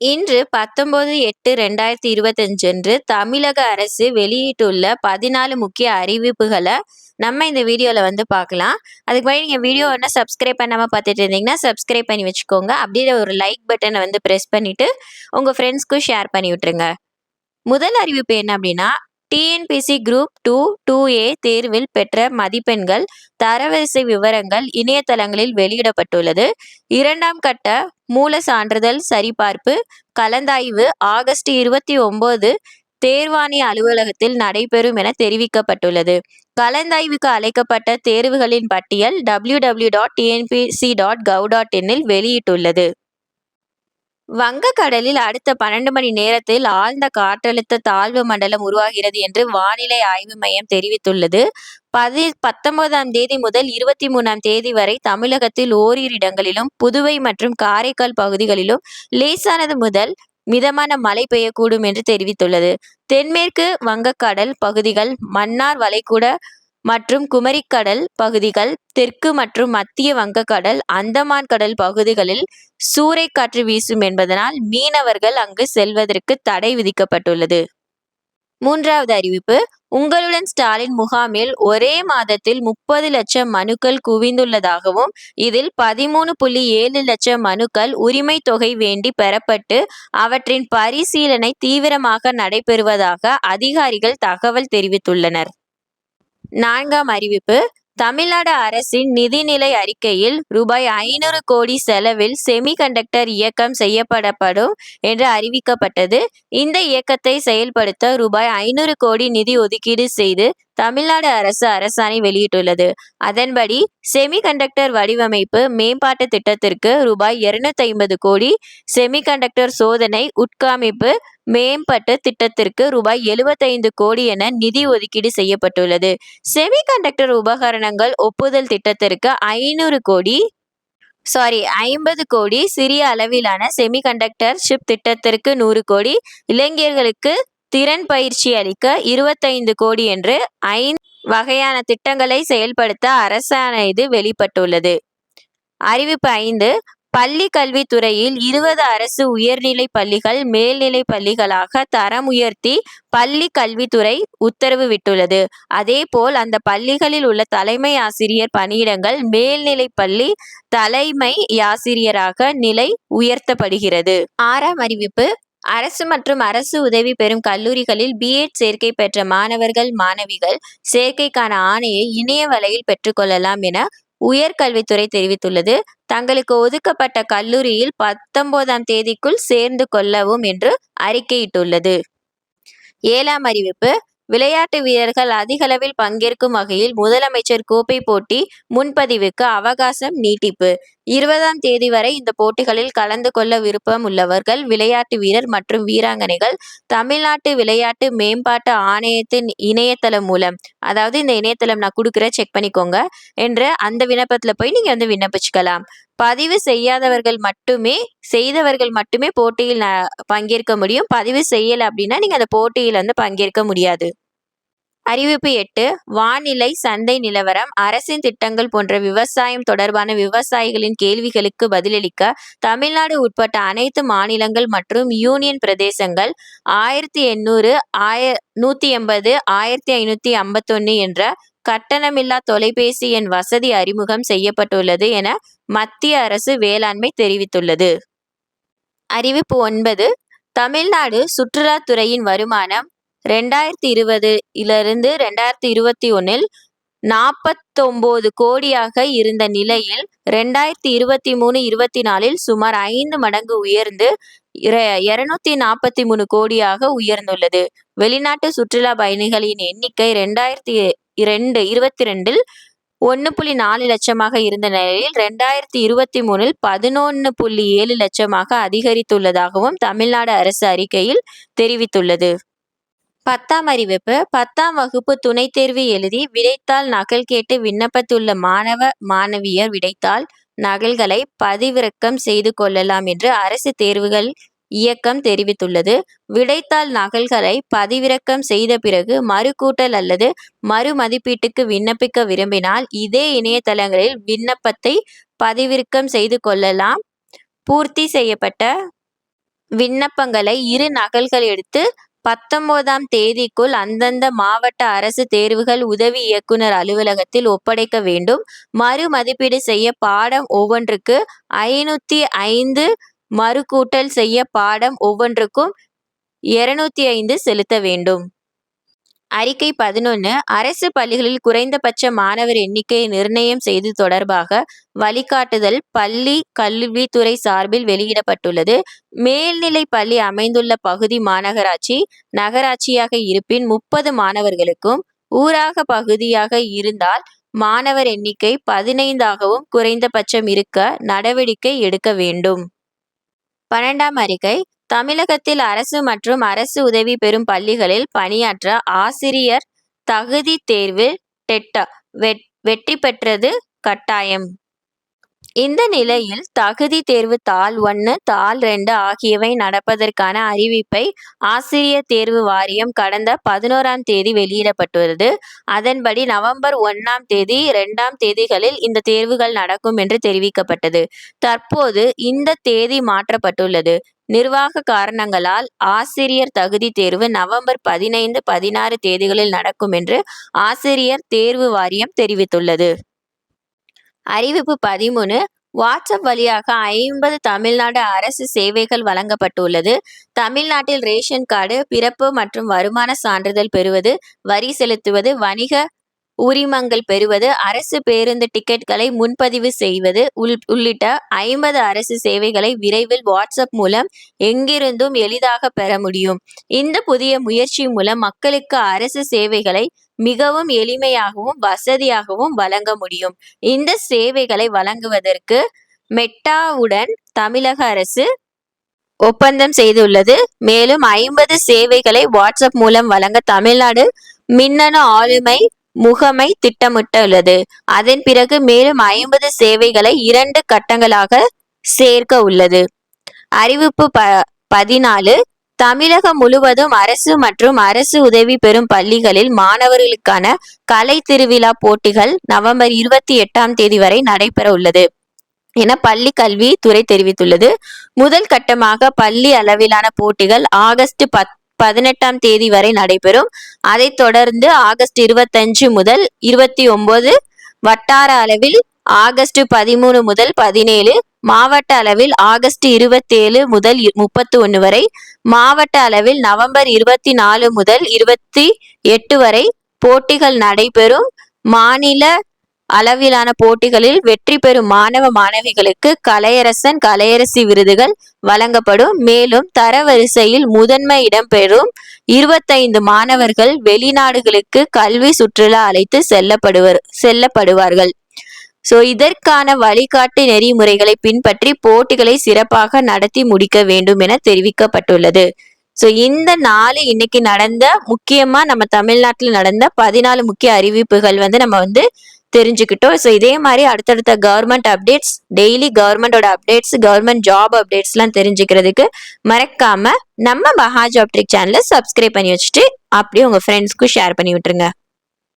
இன்று பத்தொன்பது எட்டு ரெண்டாயிரத்தி இருபத்தஞ்சு அன்று தமிழக அரசு வெளியிட்டுள்ள பதினாலு முக்கிய அறிவிப்புகளை நம்ம இந்த வீடியோவில் வந்து பார்க்கலாம். அதுக்கு மாதிரி நீங்கள் வீடியோ ஒன்று சப்ஸ்கிரைப் பண்ணாமல் பார்த்துட்டு இருந்தீங்கன்னா சப்ஸ்கிரைப் பண்ணி வச்சுக்கோங்க. அப்படியே ஒரு லைக் பட்டனை வந்து ப்ரெஸ் பண்ணிவிட்டு உங்கள் ஃப்ரெண்ட்ஸ்க்கும் ஷேர் பண்ணி விட்டுருங்க. முதல் அறிவிப்பு என்ன அப்படின்னா TNPSC group two two A தேர்வில் பெற்ற மதிப்பெண்கள் தரவரிசை விவரங்கள் இணையதளங்களில் வெளியிடப்பட்டுள்ளது. இரண்டாம் கட்ட மூல சான்றிதழ் சரிபார்ப்பு கலந்தாய்வு ஆகஸ்ட் இருபத்தி ஒன்பது தேர்வாணி அலுவலகத்தில் நடைபெறும் என தெரிவிக்கப்பட்டுள்ளது. கலந்தாய்வுக்கு அழைக்கப்பட்ட தேர்வுகளின் பட்டியல் W W dot TNPSC dot gov dot இன்னில் வெளியிட்டுள்ளது. வங்கக்கடலில் அடுத்த பன்னெண்டு மணி நேரத்தில் ஆழ்ந்த காற்றழுத்த தாழ்வு மண்டலம் உருவாகிறது என்று வானிலை ஆய்வு மையம் தெரிவித்துள்ளது. பதி பத்தொன்பதாம் தேதி முதல் இருபத்தி மூணாம் தேதி வரை தமிழகத்தில் ஓரிரு இடங்களிலும் புதுவை மற்றும் காரைக்கால் பகுதிகளிலும் லேசானது முதல் மிதமான மழை பெய்யக்கூடும் என்று தெரிவித்துள்ளது. தென்மேற்கு வங்கக்கடல் பகுதிகள் மன்னார் வளைகுடா மற்றும் குமரிக்கடல் பகுதிகள் தெற்கு மற்றும் மத்திய வங்கக்கடல் அந்தமான் கடல் பகுதிகளில் சூறைக்காற்று வீசும் என்பதனால் மீனவர்கள் அங்கு செல்வதற்கு தடை விதிக்கப்பட்டுள்ளது. மூன்றாவது அறிவிப்பு உங்களுடன் ஸ்டாலின் முகாமில் ஒரே மாதத்தில் முப்பது லட்சம் மனுக்கள் குவிந்துள்ளதாகவும் இதில் பதிமூணு புள்ளி ஏழு லட்சம் மனுக்கள் உரிமை தொகை வேண்டி பெறப்பட்டு அவற்றின் பரிசீலனை தீவிரமாக நடைபெறுவதாக அதிகாரிகள் தகவல் தெரிவித்துள்ளனர். நான்காம் அறிவிப்பு. தமிழ்நாடு அரசின் நிதிநிலை அறிக்கையில் ரூபாய் ஐநூறு கோடி செலவில் செமிகண்டக்டர் இயக்கம் செய்யப்படப்படும் என்று அறிவிக்கப்பட்டது. இந்த இயக்கத்தை செயல்படுத்த ரூபாய் ஐநூறு கோடி நிதி ஒதுக்கீடு செய்து தமிழ்நாடு அரசு அரசாணை வெளியிட்டுள்ளது. அதன்படி செமிகண்டக்டர் வடிவமைப்பு மேம்பாட்டு திட்டத்திற்கு ரூபாய் இருநூத்தி ஐம்பது கோடி செமிகண்டக்டர் சோதனை உட்காமிப்பு மேம்பட்ட திட்டத்திற்கு ரூபாய் எழுபத்தைந்து கோடி என நிதி ஒதுக்கீடு செய்யப்பட்டுள்ளது. செமிகண்டக்டர் உபகரணங்கள் ஒப்புதல் திட்டத்திற்கு ஐநூறு கோடி சாரி ஐம்பது கோடி சிறிய அளவிலான செமிகண்டக்டர் ஷிப் திட்டத்திற்கு நூறு கோடி இளைஞர்களுக்கு திறன் பயிற்சி அளிக்க இருபத்தைந்து கோடி என்று ஐந்து வகையான திட்டங்களை செயல்படுத்த அரசாணை இது வெளிப்பட்டுள்ளது. அறிவிப்பு ஐந்து பள்ளி கல்வித்துறையில் இருபது அரசு உயர்நிலை பள்ளிகள் மேல்நிலை பள்ளிகளாக தரம் உயர்த்தி பள்ளி கல்வித்துறை உத்தரவு விட்டுள்ளது. அதேபோல் அந்த பள்ளிகளில் உள்ள தலைமை ஆசிரியர் பணியிடங்கள் மேல்நிலை பள்ளி தலைமை ஆசிரியராக நிலை உயர்த்தப்படுகிறது. ஆறாம் அறிவிப்பு. அரசு மற்றும் அரசு உதவி பெறும் கல்லூரிகளில் பிஎட் சேர்க்கை பெற்ற மாணவர்கள் மாணவிகள் சேர்க்கைக்கான ஆணையை இணைய வலையில் பெற்றுக்கொள்ளலாம் என உயர்கல்வித்துறை தெரிவித்துள்ளது. தங்களுக்கு ஒதுக்கப்பட்ட கல்லூரியில் பத்தொன்பதாம் தேதிக்குள் சேர்ந்து கொள்ளவும் என்று அறிக்கையிட்டுள்ளது. ஏழாம் அறிவிப்பு விளையாட்டு வீரர்கள் அதிகளவில் பங்கேற்கும் வகையில் முதலமைச்சர் கோப்பை போட்டி முன்பதிவுக்கு அவகாசம் நீட்டிப்பு. இருபதாம் தேதி வரை இந்த போட்டிகளில் கலந்து கொள்ள விருப்பம் உள்ளவர்கள் விளையாட்டு வீரர் மற்றும் வீராங்கனைகள் தமிழ்நாட்டு விளையாட்டு மேம்பாட்டு ஆணையத்தின் இணையதளம் மூலம் அதாவது இந்த இணையதளம் நான் கொடுக்குற செக் பண்ணிக்கோங்க என்ற அந்த விண்ணப்பத்தில் போய் நீங்கள் வந்து விண்ணப்பிச்சுக்கலாம். பதிவு செய்யாதவர்கள் மட்டுமே செய்தவர்கள் மட்டுமே போட்டியில் பங்கேற்க முடியும். பதிவு செய்யலை அப்படின்னா நீங்கள் அந்த போட்டியில் வந்து பங்கேற்க முடியாது. அறிவிப்பு எட்டு வானிலை சந்தை நிலவரம் அரசின் திட்டங்கள் போன்ற விவசாயம் தொடர்பான விவசாயிகளின் கேள்விகளுக்கு பதிலளிக்க தமிழ்நாடு உட்பட்ட அனைத்து மாநிலங்கள் மற்றும் யூனியன் பிரதேசங்கள் ஆயிரத்தி எண்ணூறு ஆய நூற்றி எண்பது ஆயிரத்தி ஐநூற்றி ஐம்பத்தொன்று என்ற கட்டணமில்லா தொலைபேசி எண் வசதி அறிமுகம் செய்யப்பட்டுள்ளது என மத்திய அரசு வேளாண்மை தெரிவித்துள்ளது. அறிவிப்பு ஒன்பது தமிழ்நாடு சுற்றுலாத்துறையின் வருமானம் ரெண்டாயிரத்தி இருபதுலிருந்து ரெண்டாயிரத்தி இருபத்தி ஒன்றில் நாற்பத்தொம்போது கோடியாக இருந்த நிலையில் ரெண்டாயிரத்தி இருபத்தி மூணு இருபத்தி நாலில் சுமார் ஐந்து மடங்கு உயர்ந்து இருநூத்தி நாற்பத்தி மூணு கோடியாக உயர்ந்துள்ளது. வெளிநாட்டு சுற்றுலா பயணிகளின் எண்ணிக்கை ரெண்டாயிரத்தி இரண்டு இருபத்தி ரெண்டில் ஒன்று புள்ளி நாலு லட்சமாக இருந்த நிலையில் ரெண்டாயிரத்தி இருபத்தி மூணில் பதினொன்று புள்ளி ஏழு லட்சமாக அதிகரித்துள்ளதாகவும் தமிழ்நாடு அரசு அறிக்கையில் தெரிவித்துள்ளது. பத்தாம் அறிவிப்பு. பத்தாம் வகுப்பு துணைத் தேர்வு எழுதி விடைத்தாள் நகல் கேட்டு விண்ணப்பத்துள்ள மாணவ மாணவியர் விடைத்தாள் நகல்களை பதிவிறக்கம் செய்து கொள்ளலாம் என்று அரசு தேர்வுகள் இயக்கம் தெரிவித்துள்ளது. விடைத்தாள் நகல்களை பதிவிறக்கம் செய்த பிறகு மறுகூட்டல் அல்லது மறு மதிப்பீட்டுக்கு விண்ணப்பிக்க விரும்பினால் இதே இணையதளங்களில் விண்ணப்பத்தை பதிவிறக்கம் செய்து கொள்ளலாம். பூர்த்தி செய்யப்பட்ட விண்ணப்பங்களை இரு நகல்கள் எடுத்து பத்தொன்பதாம் தேதிக்குள் அந்தந்த மாவட்ட அரசு தேர்வுகள் உதவி இயக்குனர் அலுவலகத்தில் ஒப்படைக்க வேண்டும். மறு மதிப்பீடு செய்ய பாடம் ஒவ்வொன்றுக்கு ஐநூத்தி ஐந்து மறுகூட்டல் செய்ய பாடம் ஒவ்வொன்றுக்கும் இருநூத்தி ஐந்து செலுத்த வேண்டும். அறிக்கை பதினொன்னு அரசு பள்ளிகளில் குறைந்தபட்ச மாணவர் எண்ணிக்கையை நிர்ணயம் செய்து தொடர்பாக வழிகாட்டுதல் பள்ளி கல்வித்துறை சார்பில் வெளியிடப்பட்டுள்ளது. மேல்நிலை பள்ளி அமைந்துள்ள பகுதி மாநகராட்சி, நகராட்சியாக இருப்பின் முப்பது மாணவர்களுக்கும், ஊராக பகுதியாக இருந்தால் மாணவர் எண்ணிக்கை பதினைந்தாகவும் குறைந்தபட்சம் இருக்க நடவடிக்கை எடுக்க வேண்டும். பன்னெண்டாம் அறிக்கை தமிழகத்தில் அரசு மற்றும் அரசு உதவி பெறும் பள்ளிகளில் பணியாற்ற ஆசிரியர் தகுதி தேர்வில் டெட்டா வெற்றி பெற்றது கட்டாயம். இந்த நிலையில் தகுதி தேர்வு தாள் ஒன்னு, தாள் ரெண்டு ஆகியவை நடப்பதற்கான அறிவிப்பை ஆசிரியர் தேர்வு வாரியம் கடந்த பதினோராம் தேதி வெளியிடப்பட்டுள்ளது அதன்படி நவம்பர் ஒன்றாம் தேதி, இரண்டாம் தேதிகளில் இந்த தேர்வுகள் நடக்கும் என்று தெரிவிக்கப்பட்டது. தற்போது இந்த தேதி மாற்றப்பட்டுள்ளது. நிர்வாக காரணங்களால் ஆசிரியர் தகுதித் தேர்வு நவம்பர் பதினைந்து, பதினாறு தேதிகளில் நடக்கும் என்று ஆசிரியர் தேர்வு வாரியம் தெரிவித்துள்ளது. அறிவிப்பு பதிமூணு வாட்ஸ்அப் வழியாக ஐம்பது தமிழ்நாடு அரசு சேவைகள் வழங்கப்பட்டுள்ளது. தமிழ்நாட்டில் ரேஷன் கார்டு, பிறப்பு மற்றும் வருமான சான்றிதழ் பெறுவது, வரி செலுத்துவது, வணிக உரிமங்கள் பெறுவது, அரசு பேருந்து டிக்கெட்களை முன்பதிவு செய்வது உள் உள்ளிட்ட ஐம்பது அரசு சேவைகளை விரைவில் வாட்ஸ்அப் மூலம் எங்கிருந்தும் எளிதாக பெற முடியும். இந்த புதிய முயற்சி மூலம் மக்களுக்கு அரசு சேவைகளை மிகவும் எளிமையாகவும், வசதியாகவும் வழங்க முடியும். இந்த சேவைகளை வழங்குவதற்கு மெட்டாவுடன் தமிழக அரசு ஒப்பந்தம் செய்துள்ளது. மேலும் ஐம்பது சேவைகளை வாட்ஸ்அப் மூலம் வழங்க தமிழ்நாடு மின்னணு ஆளுமை முகமை திட்டமிட்டுள்ளது. அதன் பிறகு மேலும் ஐம்பது சேவைகளை இரண்டு கட்டங்களாக சேர்க்க உள்ளது. அறிவிப்பு ப பதினாலு தமிழகம் முழுவதும் அரசு மற்றும் அரசு உதவி பெறும் பள்ளிகளில் மாணவர்களுக்கான கலை திருவிழா போட்டிகள் நவம்பர் இருபத்தி எட்டாம் தேதி வரை நடைபெற உள்ளது என பள்ளி கல்வி துறை தெரிவித்துள்ளது. முதல் கட்டமாக பள்ளி அளவிலான போட்டிகள் ஆகஸ்ட் பதினெட்டாம் தேதி வரை நடைபெறும். அதைத் தொடர்ந்து ஆகஸ்ட் இருபத்தஞ்சு முதல் இருபத்தி ஒன்பது, வட்டார அளவில் ஆகஸ்ட் பதிமூணு முதல் பதினேழு, மாவட்ட அளவில் ஆகஸ்ட் இருபத்தேழு முதல் முப்பத்தி ஒன்று வரை, மாவட்ட அளவில் நவம்பர் இருபத்தி நாலு முதல் இருபத்தி எட்டு வரை போட்டிகள் நடைபெறும். மாநில அளவிலான போட்டிகளில் வெற்றி பெறும் மாணவ, மாணவிகளுக்கு கலையரசன், கலையரசி விருதுகள் வழங்கப்படும். மேலும் தரவரிசையில் முதன்மை இடம் பெறும் இருபத்தைந்து மாணவர்கள் வெளிநாடுகளுக்கு கல்வி சுற்றுலா அழைத்து செல்லப்படுவர் செல்லப்படுவார்கள். சோ இதற்கான வழிகாட்டு நெறிமுறைகளை பின்பற்றி போட்டிகளை சிறப்பாக நடத்தி முடிக்க வேண்டும் என தெரிவிக்கப்பட்டுள்ளது. சோ இந்த நாலு இன்னைக்கு நடந்த முக்கியமா நம்ம தமிழ்நாட்டில் நடந்த பதினாலு முக்கிய அறிவிப்புகள் வந்து நம்ம வந்து தெரிஞ்சுக்கிட்டோம். ஸோ இதே மாதிரி அடுத்தடுத்த கவர்மெண்ட் அப்டேட்ஸ் டெய்லி கவர்மெண்டோட அப்டேட்ஸ் கவர்மெண்ட் ஜாப் அப்டேட்ஸ்லாம் தெரிஞ்சுக்கிறதுக்கு மறக்காம நம்ம மகா ஜாப் ட்ரிக் சேனலை சப்ஸ்கிரைப் பண்ணி வச்சுட்டு அப்படியே உங்க ஃப்ரெண்ட்ஸ்க்கும் ஷேர் பண்ணி விட்டுருங்க.